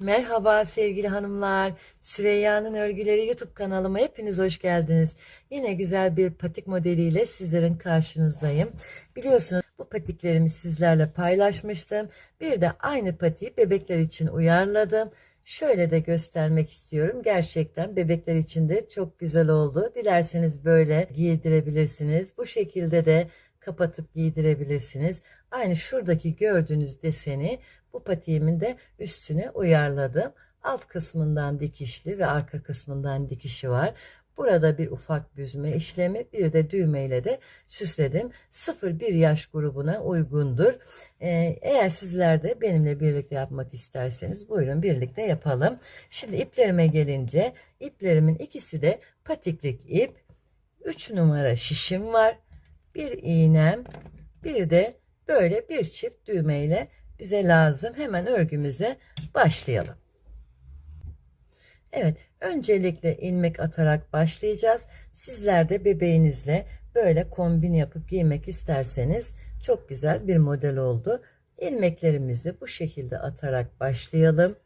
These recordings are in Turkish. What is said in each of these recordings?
Merhaba sevgili hanımlar. Süreyya'nın Örgüleri YouTube kanalıma hepiniz hoş geldiniz. Yine güzel bir patik modeliyle sizlerin karşınızdayım. Biliyorsunuz bu patiklerimi sizlerle paylaşmıştım. Bir de aynı patiği bebekler için uyarladım. Şöyle de göstermek istiyorum. Gerçekten bebekler için de çok güzel oldu. Dilerseniz böyle giydirebilirsiniz. Bu şekilde de kapatıp giydirebilirsiniz. Aynı şuradaki gördüğünüz deseni bu patiğimin de üstüne uyarladım. Alt kısmından dikişli ve arka kısmından dikişi var. Burada bir ufak büzme işlemi bir de düğmeyle de süsledim. 0-1 yaş grubuna uygundur. Ee, eğer sizler de benimle birlikte yapmak isterseniz buyurun birlikte yapalım. Şimdi iplerime gelince iplerimin ikisi de patiklik ip. 3 numara şişim var. Bir iğnem bir de böyle bir çift düğmeyle bize lazım. Hemen örgümüze başlayalım. Evet, öncelikle ilmek atarak başlayacağız. Sizler de bebeğinizle böyle kombin yapıp giymek isterseniz çok güzel bir model oldu. İlmeklerimizi bu şekilde atarak başlayalım.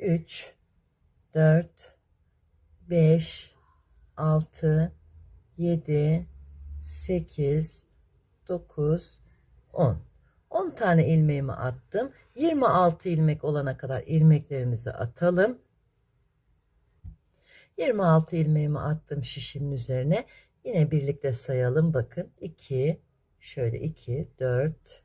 3 4 5 6 7 8 9 10 10 tane ilmeğimi attım. 26 ilmek olana kadar ilmeklerimizi atalım. 26 ilmeğimi attım şişimin üzerine. Yine birlikte sayalım. Bakın 2 şöyle 2 4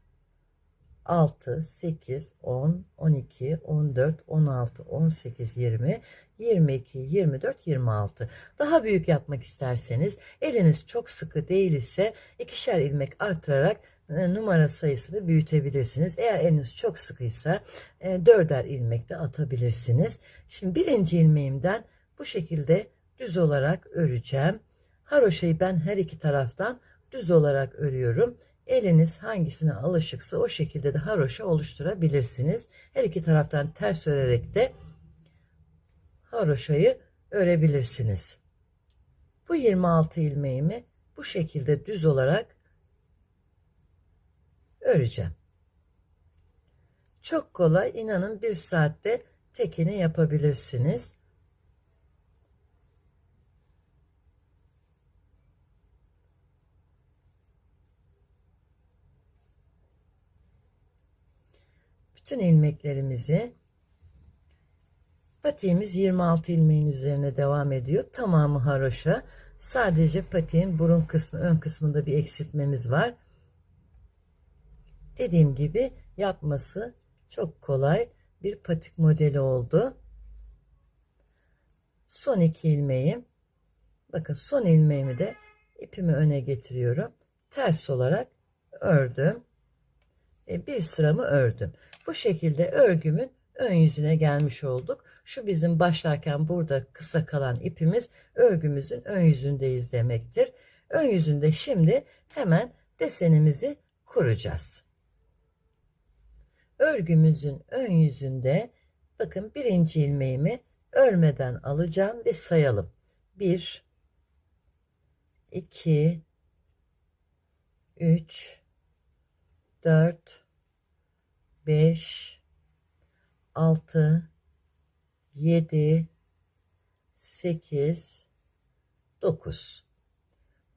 6 8 10 12 14 16 18 20 22 24 26 daha büyük yapmak isterseniz eliniz çok sıkı değil ise ikişer ilmek artırarak numara sayısını büyütebilirsiniz. Eğer eliniz çok sıkıysa e, dörder ilmek de atabilirsiniz. Şimdi birinci ilmeğimden bu şekilde düz olarak öreceğim. Haroşayı ben her iki taraftan düz olarak örüyorum. Eliniz hangisine alışıksa o şekilde de haroşa oluşturabilirsiniz. Her iki taraftan ters örerek de haroşayı örebilirsiniz. Bu 26 ilmeğimi bu şekilde düz olarak öreceğim. Çok kolay inanın bir saatte tekini yapabilirsiniz. Bütün ilmeklerimizi patiğimiz 26 ilmeğin üzerine devam ediyor. Tamamı haroşa. Sadece patiğin burun kısmı ön kısmında bir eksiltmemiz var. Dediğim gibi yapması çok kolay bir patik modeli oldu. Son iki ilmeğim. Bakın son ilmeğimi de ipimi öne getiriyorum. Ters olarak ördüm. E, bir sıramı ördüm. Bu şekilde örgümün ön yüzüne gelmiş olduk. Şu bizim başlarken burada kısa kalan ipimiz örgümüzün ön yüzündeyiz demektir. Ön yüzünde şimdi hemen desenimizi kuracağız. Örgümüzün ön yüzünde bakın birinci ilmeğimi örmeden alacağım ve sayalım. 1 2 3 4 5 6 7 8 9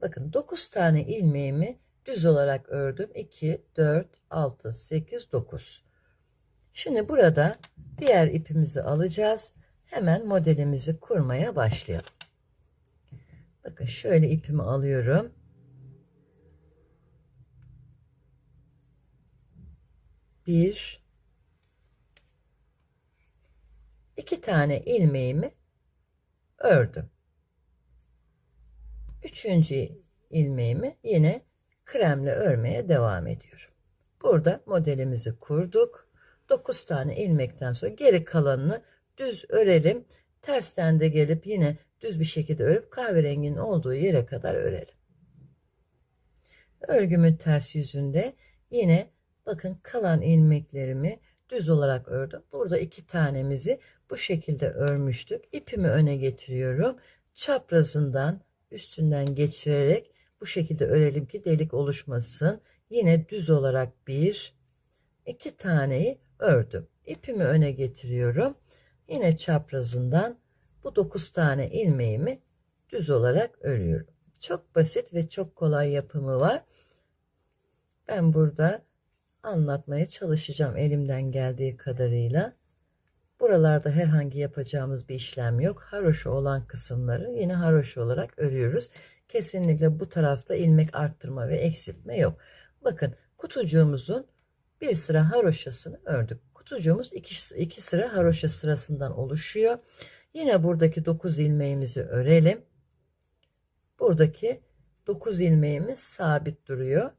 bakın 9 tane ilmeğimi düz olarak ördüm. 2 4 6 8 9 şimdi burada diğer ipimizi alacağız hemen modelimizi kurmaya başlayalım bakın şöyle ipimi alıyorum bir iki tane ilmeğimi ördüm. Üçüncü ilmeğimi yine kremle örmeye devam ediyorum. Burada modelimizi kurduk. 9 tane ilmekten sonra geri kalanını düz örelim. Tersten de gelip yine düz bir şekilde örüp kahverenginin olduğu yere kadar örelim. Örgümün ters yüzünde yine bakın kalan ilmeklerimi düz olarak ördüm. Burada iki tanemizi bu şekilde örmüştük. İpimi öne getiriyorum. Çaprazından üstünden geçirerek bu şekilde örelim ki delik oluşmasın. Yine düz olarak bir iki taneyi ördüm. İpimi öne getiriyorum. Yine çaprazından bu 9 tane ilmeğimi düz olarak örüyorum. Çok basit ve çok kolay yapımı var. Ben burada anlatmaya çalışacağım elimden geldiği kadarıyla. Buralarda herhangi yapacağımız bir işlem yok. Haroşa olan kısımları yine haroşa olarak örüyoruz. Kesinlikle bu tarafta ilmek arttırma ve eksiltme yok. Bakın kutucuğumuzun bir sıra haroşasını ördük. Kutucuğumuz iki, iki sıra haroşa sırasından oluşuyor. Yine buradaki 9 ilmeğimizi örelim. Buradaki 9 ilmeğimiz sabit duruyor.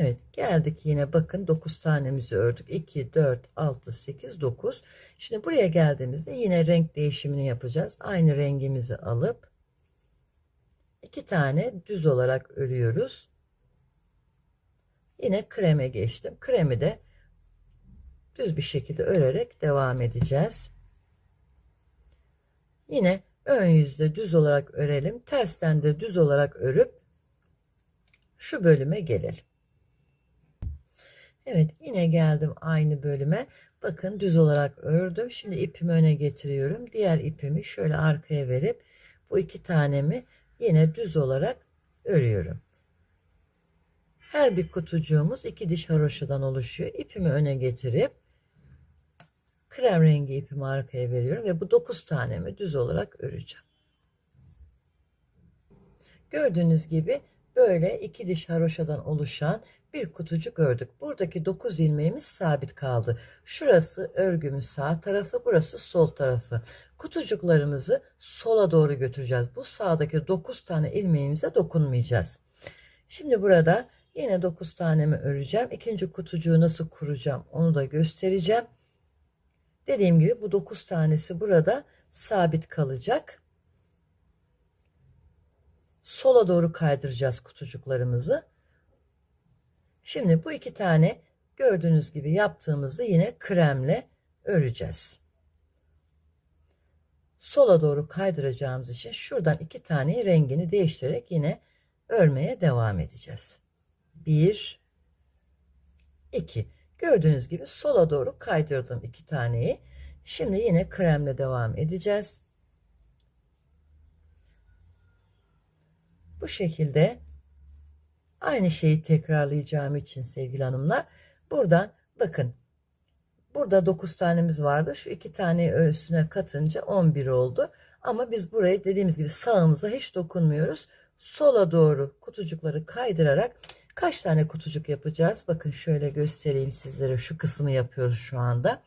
Evet geldik yine bakın 9 tanemizi ördük. 2 4 6 8 9 şimdi buraya geldiğimizde yine renk değişimini yapacağız. Aynı rengimizi alıp iki tane düz olarak örüyoruz. Yine kreme geçtim. Kremi de düz bir şekilde örerek devam edeceğiz. Yine ön yüzde düz olarak örelim. Tersten de düz olarak örüp şu bölüme gelelim Evet yine geldim aynı bölüme. Bakın düz olarak ördüm. Şimdi ipimi öne getiriyorum. Diğer ipimi şöyle arkaya verip bu iki tanemi yine düz olarak örüyorum. Her bir kutucuğumuz iki diş haroşadan oluşuyor. İpimi öne getirip krem rengi ipimi arkaya veriyorum ve bu dokuz tanemi düz olarak öreceğim. Gördüğünüz gibi böyle iki diş haroşadan oluşan bir kutucuk ördük. Buradaki 9 ilmeğimiz sabit kaldı. Şurası örgümün sağ tarafı, burası sol tarafı. Kutucuklarımızı sola doğru götüreceğiz. Bu sağdaki 9 tane ilmeğimize dokunmayacağız. Şimdi burada yine 9 tanemi öreceğim. İkinci kutucuğu nasıl kuracağım onu da göstereceğim. Dediğim gibi bu 9 tanesi burada sabit kalacak. Sola doğru kaydıracağız kutucuklarımızı. Şimdi bu iki tane gördüğünüz gibi yaptığımızı yine kremle öreceğiz. Sola doğru kaydıracağımız için şuradan iki tane rengini değiştirerek yine örmeye devam edeceğiz. Bir, iki. Gördüğünüz gibi sola doğru kaydırdım iki taneyi. Şimdi yine kremle devam edeceğiz. Bu şekilde Aynı şeyi tekrarlayacağım için sevgili hanımlar. Buradan bakın. Burada 9 tanemiz vardı. Şu 2 tane üstüne katınca 11 oldu. Ama biz burayı dediğimiz gibi sağımıza hiç dokunmuyoruz. Sola doğru kutucukları kaydırarak kaç tane kutucuk yapacağız? Bakın şöyle göstereyim sizlere. Şu kısmı yapıyoruz şu anda.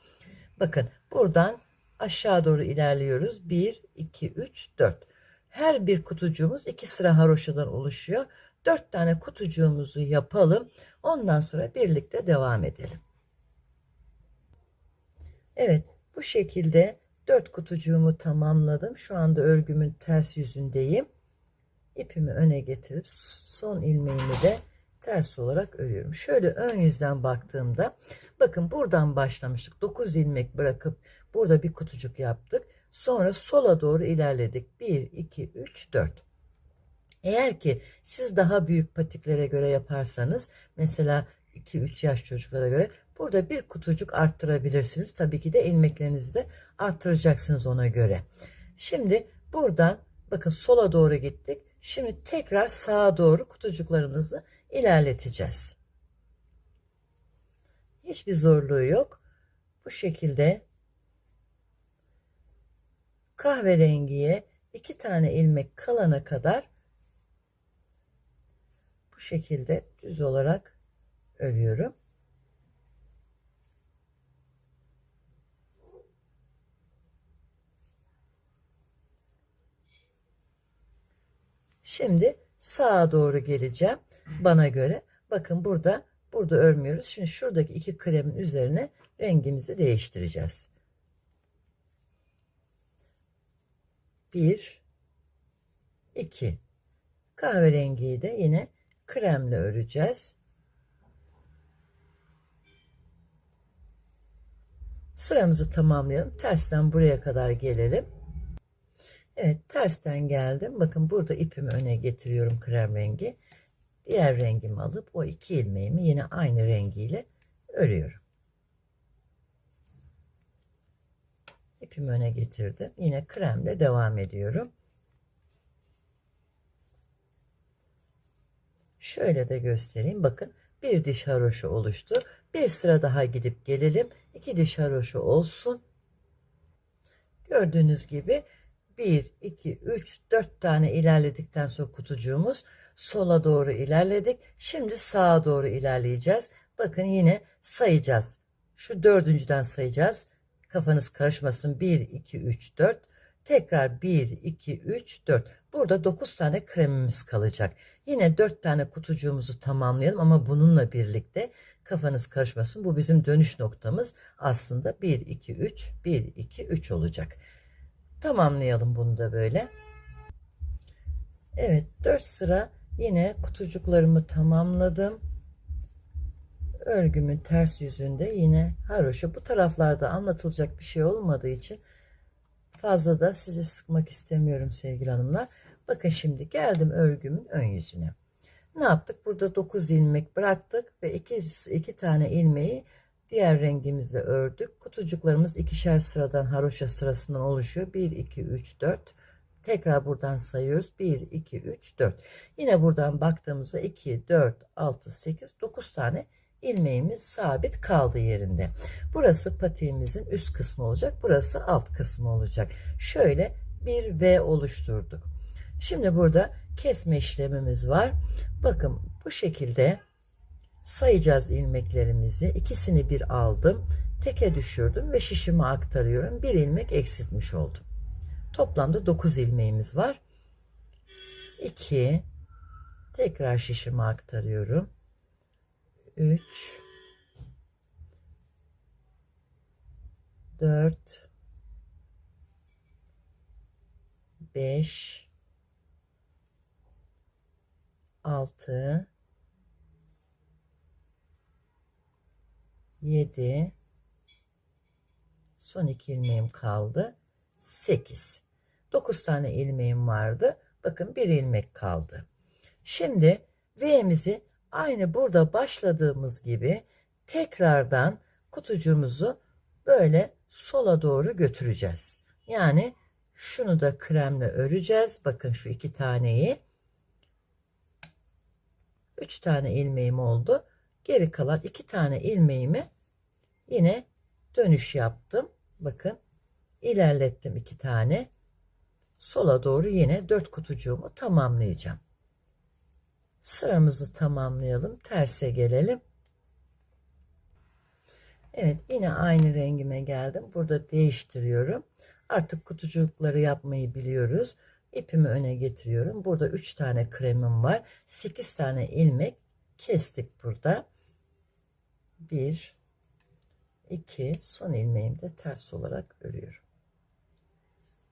Bakın buradan aşağı doğru ilerliyoruz. 1, 2, 3, 4. Her bir kutucuğumuz iki sıra haroşadan oluşuyor. 4 tane kutucuğumuzu yapalım. Ondan sonra birlikte devam edelim. Evet bu şekilde 4 kutucuğumu tamamladım. Şu anda örgümün ters yüzündeyim. İpimi öne getirip son ilmeğimi de ters olarak örüyorum. Şöyle ön yüzden baktığımda bakın buradan başlamıştık. 9 ilmek bırakıp burada bir kutucuk yaptık. Sonra sola doğru ilerledik. 1, 2, 3, 4. Eğer ki siz daha büyük patiklere göre yaparsanız mesela 2-3 yaş çocuklara göre burada bir kutucuk arttırabilirsiniz. Tabii ki de ilmeklerinizi de arttıracaksınız ona göre. Şimdi buradan bakın sola doğru gittik. Şimdi tekrar sağa doğru kutucuklarımızı ilerleteceğiz. Hiçbir zorluğu yok. Bu şekilde kahverengiye iki tane ilmek kalana kadar şekilde düz olarak örüyorum. Şimdi sağa doğru geleceğim bana göre. Bakın burada burada örmüyoruz. Şimdi şuradaki iki kremin üzerine rengimizi değiştireceğiz. Bir, iki. Kahverengiyi de yine kremle öreceğiz. Sıramızı tamamlayalım. Tersten buraya kadar gelelim. Evet tersten geldim. Bakın burada ipimi öne getiriyorum krem rengi. Diğer rengimi alıp o iki ilmeğimi yine aynı rengiyle örüyorum. İpimi öne getirdim. Yine kremle devam ediyorum. Şöyle de göstereyim. Bakın bir diş haroşu oluştu. Bir sıra daha gidip gelelim. İki diş haroşu olsun. Gördüğünüz gibi 1, 2, 3, 4 tane ilerledikten sonra kutucuğumuz sola doğru ilerledik. Şimdi sağa doğru ilerleyeceğiz. Bakın yine sayacağız. Şu dördüncüden sayacağız. Kafanız karışmasın. 1, 2, 3, 4. Tekrar 1, 2, 3, 4. Burada 9 tane kremimiz kalacak. Yine 4 tane kutucuğumuzu tamamlayalım ama bununla birlikte kafanız karışmasın. Bu bizim dönüş noktamız. Aslında 1, 2, 3, 1, 2, 3 olacak. Tamamlayalım bunu da böyle. Evet 4 sıra yine kutucuklarımı tamamladım. Örgümün ters yüzünde yine haroşa bu taraflarda anlatılacak bir şey olmadığı için fazla da sizi sıkmak istemiyorum sevgili hanımlar. Bakın şimdi geldim örgümün ön yüzüne. Ne yaptık? Burada 9 ilmek bıraktık ve 2 2 tane ilmeği diğer rengimizle ördük. Kutucuklarımız ikişer sıradan haroşa sırasından oluşuyor. 1 2 3 4 Tekrar buradan sayıyoruz. 1 2 3 4. Yine buradan baktığımızda 2 4 6 8 9 tane ilmeğimiz sabit kaldı yerinde. Burası patiğimizin üst kısmı olacak. Burası alt kısmı olacak. Şöyle bir V oluşturduk. Şimdi burada kesme işlemimiz var. Bakın bu şekilde sayacağız ilmeklerimizi. İkisini bir aldım. Teke düşürdüm ve şişime aktarıyorum. Bir ilmek eksiltmiş oldum. Toplamda 9 ilmeğimiz var. 2 tekrar şişime aktarıyorum. 3 4 5 6 7 son iki ilmeğim kaldı 8 9 tane ilmeğim vardı. Bakın bir ilmek kaldı. Şimdi V'mizi aynı burada başladığımız gibi tekrardan kutucuğumuzu böyle sola doğru götüreceğiz. Yani şunu da kremle öreceğiz. Bakın şu iki taneyi 3 tane ilmeğim oldu. Geri kalan 2 tane ilmeğimi yine dönüş yaptım. Bakın ilerlettim 2 tane. Sola doğru yine 4 kutucuğumu tamamlayacağım. Sıramızı tamamlayalım. Terse gelelim. Evet yine aynı rengime geldim. Burada değiştiriyorum. Artık kutucukları yapmayı biliyoruz. İpimi öne getiriyorum. Burada 3 tane kremim var. 8 tane ilmek kestik burada. 1 2 son ilmeğimi de ters olarak örüyorum.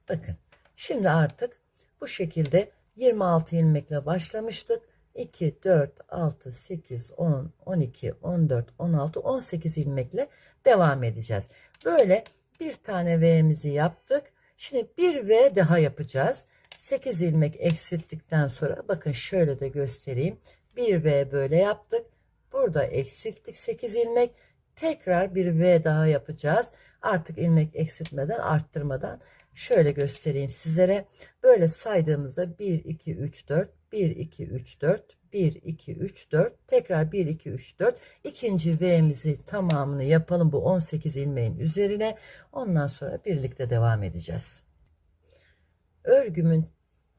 Bakın. Şimdi artık bu şekilde 26 ilmekle başlamıştık. 2 4 6 8 10 12 14 16 18 ilmekle devam edeceğiz. Böyle bir tane V'mizi yaptık. Şimdi bir V daha yapacağız. 8 ilmek eksilttikten sonra bakın şöyle de göstereyim. 1 V böyle yaptık. Burada eksilttik 8 ilmek. Tekrar bir V daha yapacağız. Artık ilmek eksiltmeden arttırmadan şöyle göstereyim sizlere. Böyle saydığımızda 1 2 3 4 1 2 3 4 1 2 3 4 tekrar 1 2 3 4 ikinci V'mizi tamamını yapalım bu 18 ilmeğin üzerine. Ondan sonra birlikte devam edeceğiz örgümün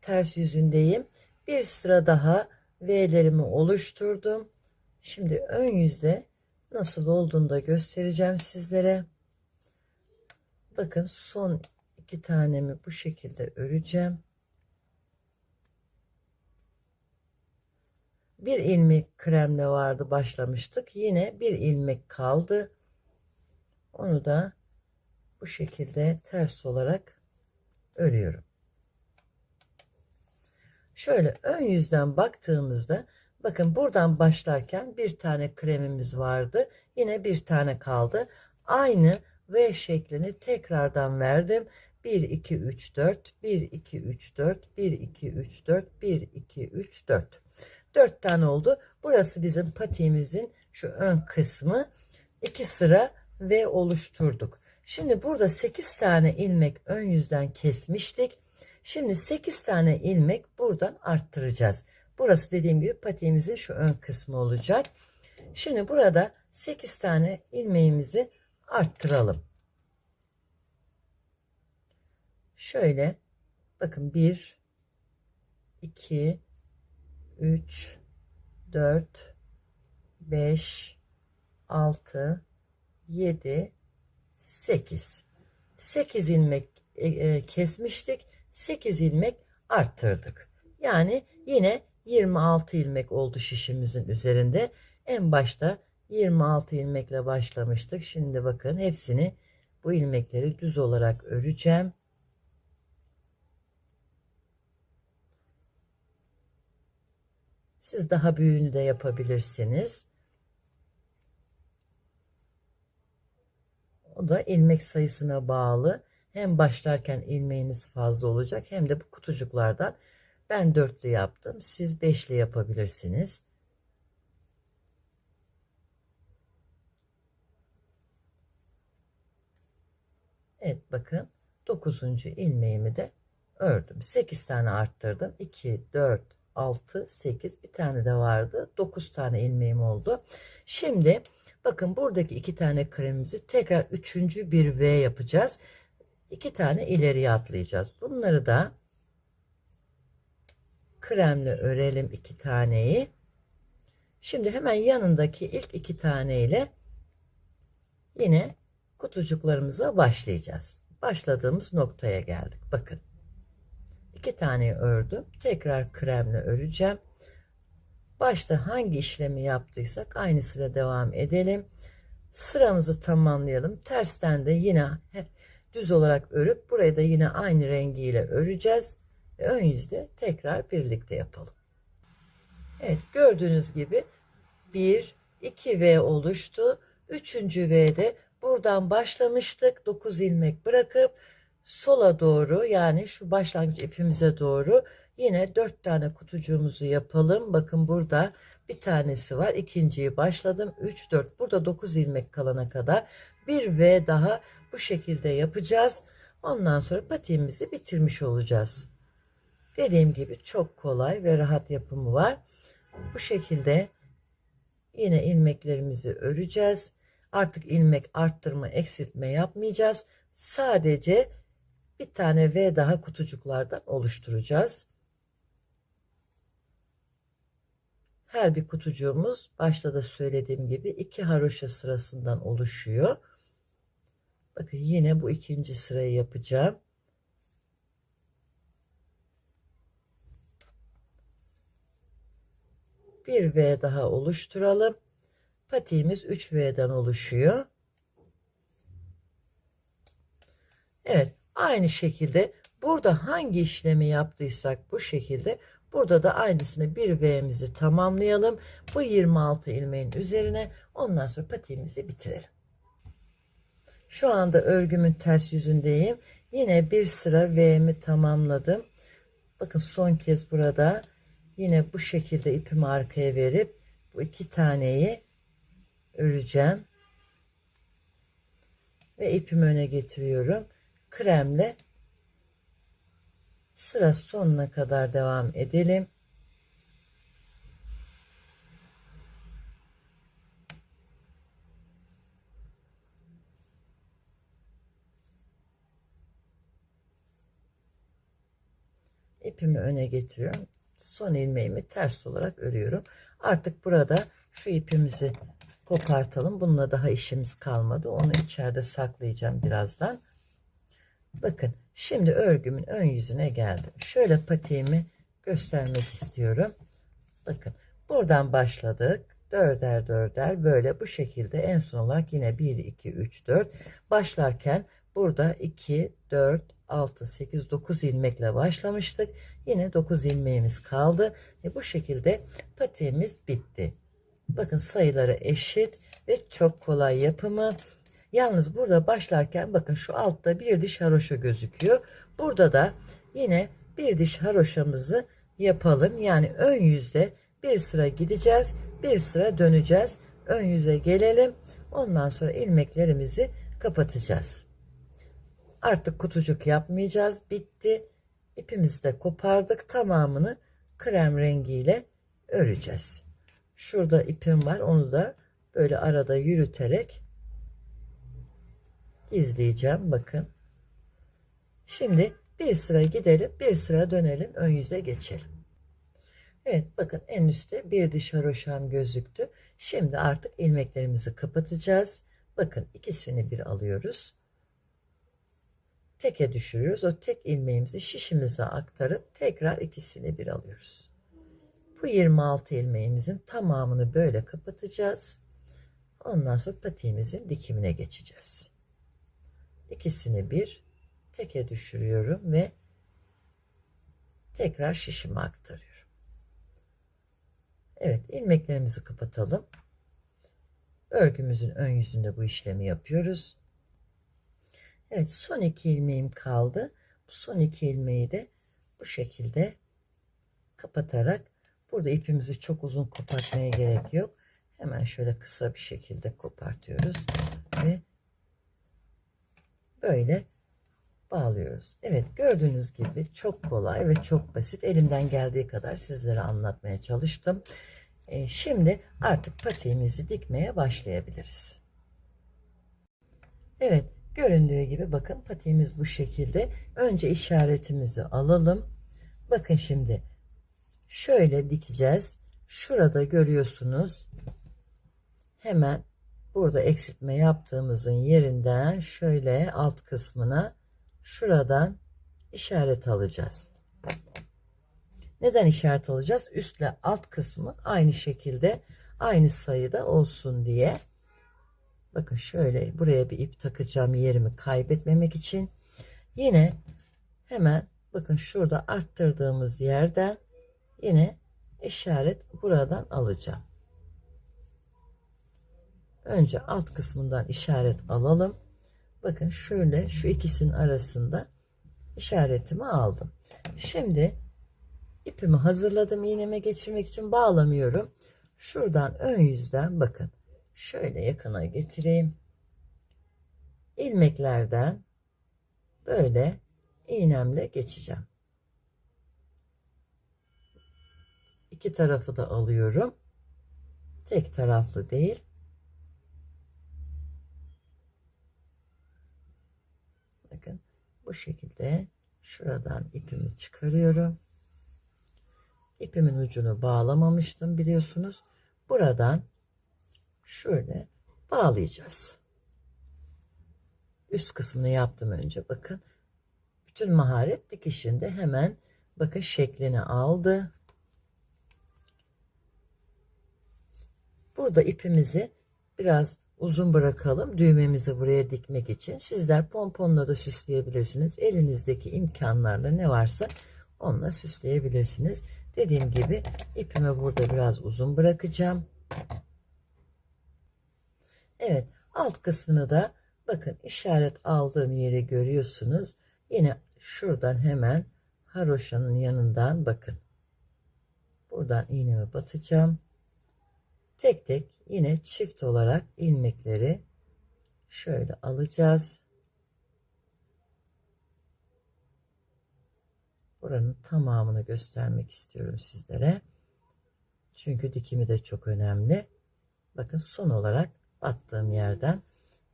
ters yüzündeyim. Bir sıra daha V'lerimi oluşturdum. Şimdi ön yüzde nasıl olduğunu da göstereceğim sizlere. Bakın son iki tanemi bu şekilde öreceğim. Bir ilmek kremle vardı başlamıştık. Yine bir ilmek kaldı. Onu da bu şekilde ters olarak örüyorum. Şöyle ön yüzden baktığımızda bakın buradan başlarken bir tane kremimiz vardı. Yine bir tane kaldı. Aynı V şeklini tekrardan verdim. 1 2 3 4 1 2 3 4 1 2 3 4 1 2 3 4 4 tane oldu. Burası bizim patiğimizin şu ön kısmı. 2 sıra V oluşturduk. Şimdi burada 8 tane ilmek ön yüzden kesmiştik. Şimdi 8 tane ilmek buradan arttıracağız. Burası dediğim gibi patiğimizin şu ön kısmı olacak. Şimdi burada 8 tane ilmeğimizi arttıralım. Şöyle bakın 1 2 3 4 5 6 7 8 8 ilmek e, e, kesmiştik 8 ilmek arttırdık yani yine 26 ilmek oldu şişimizin üzerinde en başta 26 ilmekle başlamıştık şimdi bakın hepsini bu ilmekleri düz olarak öreceğim Siz daha büyüğünü de yapabilirsiniz. O da ilmek sayısına bağlı. Hem başlarken ilmeğiniz fazla olacak hem de bu kutucuklardan ben dörtlü yaptım. Siz beşli yapabilirsiniz. Evet bakın dokuzuncu ilmeğimi de ördüm. Sekiz tane arttırdım. 2, 4, 6, 8 bir tane de vardı. 9 tane ilmeğim oldu. Şimdi bakın buradaki iki tane kremimizi tekrar üçüncü bir V yapacağız. İki tane ileriye atlayacağız. Bunları da kremle örelim iki taneyi. Şimdi hemen yanındaki ilk iki tane ile yine kutucuklarımıza başlayacağız. Başladığımız noktaya geldik. Bakın iki tane ördüm. Tekrar kremle öreceğim. Başta hangi işlemi yaptıysak aynısıyla devam edelim. Sıramızı tamamlayalım. Tersten de yine düz olarak örüp burayı da yine aynı rengiyle öreceğiz. Ve ön yüzde tekrar birlikte yapalım. Evet gördüğünüz gibi 1 2 V oluştu. 3. V'de buradan başlamıştık. 9 ilmek bırakıp sola doğru yani şu başlangıç ipimize doğru yine dört tane kutucuğumuzu yapalım. Bakın burada bir tanesi var. ikinciyi başladım. 3 4 burada 9 ilmek kalana kadar bir V daha bu şekilde yapacağız. Ondan sonra patiğimizi bitirmiş olacağız. Dediğim gibi çok kolay ve rahat yapımı var. Bu şekilde yine ilmeklerimizi öreceğiz. Artık ilmek arttırma, eksiltme yapmayacağız. Sadece bir tane V daha kutucuklardan oluşturacağız. Her bir kutucuğumuz başta da söylediğim gibi iki haroşa sırasından oluşuyor. Bakın yine bu ikinci sırayı yapacağım. Bir V daha oluşturalım. Patiğimiz 3 V'den oluşuyor. Evet Aynı şekilde burada hangi işlemi yaptıysak bu şekilde burada da aynısını bir V'mizi tamamlayalım. Bu 26 ilmeğin üzerine ondan sonra patiğimizi bitirelim. Şu anda örgümün ters yüzündeyim. Yine bir sıra V'mi tamamladım. Bakın son kez burada yine bu şekilde ipimi arkaya verip bu iki taneyi öreceğim. Ve ipimi öne getiriyorum kremle sıra sonuna kadar devam edelim. İpimi öne getiriyorum. Son ilmeğimi ters olarak örüyorum. Artık burada şu ipimizi kopartalım. Bununla daha işimiz kalmadı. Onu içeride saklayacağım birazdan. Bakın şimdi örgümün ön yüzüne geldim. Şöyle patiğimi göstermek istiyorum. Bakın buradan başladık. Dörder dörder böyle bu şekilde en son olarak yine 1 2 3 4 başlarken burada 2 4 6 8 9 ilmekle başlamıştık. Yine 9 ilmeğimiz kaldı ve bu şekilde patiğimiz bitti. Bakın sayıları eşit ve çok kolay yapımı. Yalnız burada başlarken bakın şu altta bir diş haroşa gözüküyor. Burada da yine bir diş haroşamızı yapalım. Yani ön yüzde bir sıra gideceğiz. Bir sıra döneceğiz. Ön yüze gelelim. Ondan sonra ilmeklerimizi kapatacağız. Artık kutucuk yapmayacağız. Bitti. İpimizi de kopardık. Tamamını krem rengiyle öreceğiz. Şurada ipim var. Onu da böyle arada yürüterek gizleyeceğim. Bakın. Şimdi bir sıra gidelim. Bir sıra dönelim. Ön yüze geçelim. Evet bakın en üstte bir diş haroşam gözüktü. Şimdi artık ilmeklerimizi kapatacağız. Bakın ikisini bir alıyoruz. Teke düşürüyoruz. O tek ilmeğimizi şişimize aktarıp tekrar ikisini bir alıyoruz. Bu 26 ilmeğimizin tamamını böyle kapatacağız. Ondan sonra patiğimizin dikimine geçeceğiz. İkisini bir teke düşürüyorum ve tekrar şişime aktarıyorum. Evet ilmeklerimizi kapatalım. Örgümüzün ön yüzünde bu işlemi yapıyoruz. Evet son iki ilmeğim kaldı. Bu son iki ilmeği de bu şekilde kapatarak burada ipimizi çok uzun kopartmaya gerek yok. Hemen şöyle kısa bir şekilde kopartıyoruz ve böyle bağlıyoruz. Evet gördüğünüz gibi çok kolay ve çok basit. Elimden geldiği kadar sizlere anlatmaya çalıştım. Ee, şimdi artık patiğimizi dikmeye başlayabiliriz. Evet göründüğü gibi bakın patiğimiz bu şekilde. Önce işaretimizi alalım. Bakın şimdi şöyle dikeceğiz. Şurada görüyorsunuz. Hemen burada eksiltme yaptığımızın yerinden şöyle alt kısmına şuradan işaret alacağız. Neden işaret alacağız? Üstle alt kısmı aynı şekilde aynı sayıda olsun diye. Bakın şöyle buraya bir ip takacağım yerimi kaybetmemek için. Yine hemen bakın şurada arttırdığımız yerden yine işaret buradan alacağım. Önce alt kısmından işaret alalım. Bakın şöyle şu ikisinin arasında işaretimi aldım. Şimdi ipimi hazırladım iğneme geçirmek için bağlamıyorum. Şuradan ön yüzden bakın şöyle yakına getireyim. ilmeklerden böyle iğnemle geçeceğim. İki tarafı da alıyorum. Tek taraflı değil. Bakın bu şekilde şuradan ipimi çıkarıyorum. İpimin ucunu bağlamamıştım biliyorsunuz. Buradan şöyle bağlayacağız. Üst kısmını yaptım önce bakın. Bütün maharet dikişinde hemen bakın şeklini aldı. Burada ipimizi biraz uzun bırakalım düğmemizi buraya dikmek için. Sizler pomponla da süsleyebilirsiniz. Elinizdeki imkanlarla ne varsa onunla süsleyebilirsiniz. Dediğim gibi ipimi burada biraz uzun bırakacağım. Evet alt kısmını da bakın işaret aldığım yeri görüyorsunuz. Yine şuradan hemen haroşanın yanından bakın. Buradan iğnemi batacağım. Tek tek yine çift olarak ilmekleri şöyle alacağız. Buranın tamamını göstermek istiyorum sizlere. Çünkü dikimi de çok önemli. Bakın son olarak attığım yerden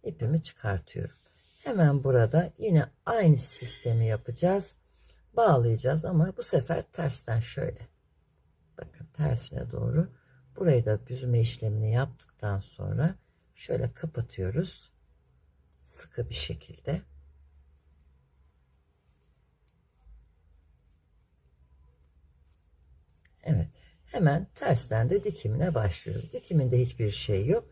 ipimi çıkartıyorum. Hemen burada yine aynı sistemi yapacağız. Bağlayacağız ama bu sefer tersten şöyle. Bakın tersine doğru. Burayı da büzme işlemini yaptıktan sonra şöyle kapatıyoruz. Sıkı bir şekilde. Evet. Hemen tersten de dikimine başlıyoruz. Dikiminde hiçbir şey yok.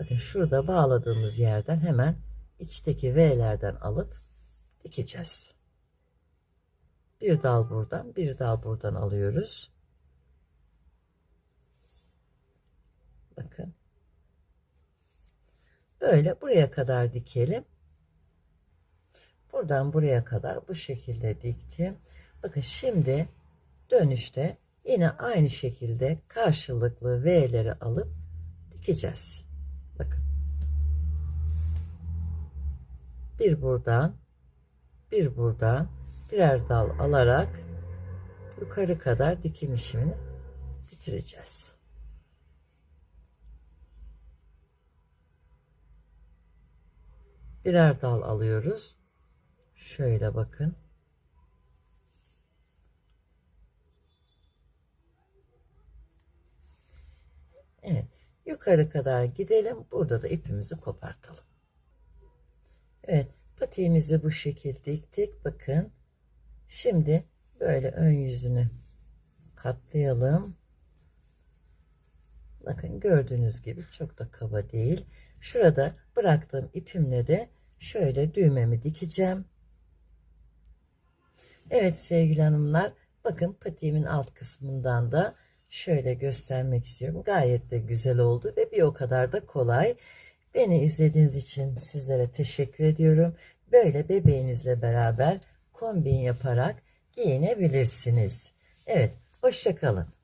Bakın şurada bağladığımız yerden hemen içteki V'lerden alıp dikeceğiz. Bir dal buradan, bir dal buradan alıyoruz. Bakın. böyle buraya kadar dikelim. Buradan buraya kadar bu şekilde diktim. Bakın şimdi dönüşte yine aynı şekilde karşılıklı V'leri alıp dikeceğiz. Bakın. Bir buradan, bir buradan birer dal alarak yukarı kadar dikim işlemini bitireceğiz. Birer dal alıyoruz. Şöyle bakın. Evet. Yukarı kadar gidelim. Burada da ipimizi kopartalım. Evet. Patiğimizi bu şekilde diktik. Bakın. Şimdi böyle ön yüzünü katlayalım. Bakın gördüğünüz gibi çok da kaba değil. Şurada bıraktığım ipimle de şöyle düğmemi dikeceğim. Evet sevgili hanımlar bakın patiğimin alt kısmından da şöyle göstermek istiyorum. Gayet de güzel oldu ve bir o kadar da kolay. Beni izlediğiniz için sizlere teşekkür ediyorum. Böyle bebeğinizle beraber kombin yaparak giyinebilirsiniz. Evet hoşçakalın.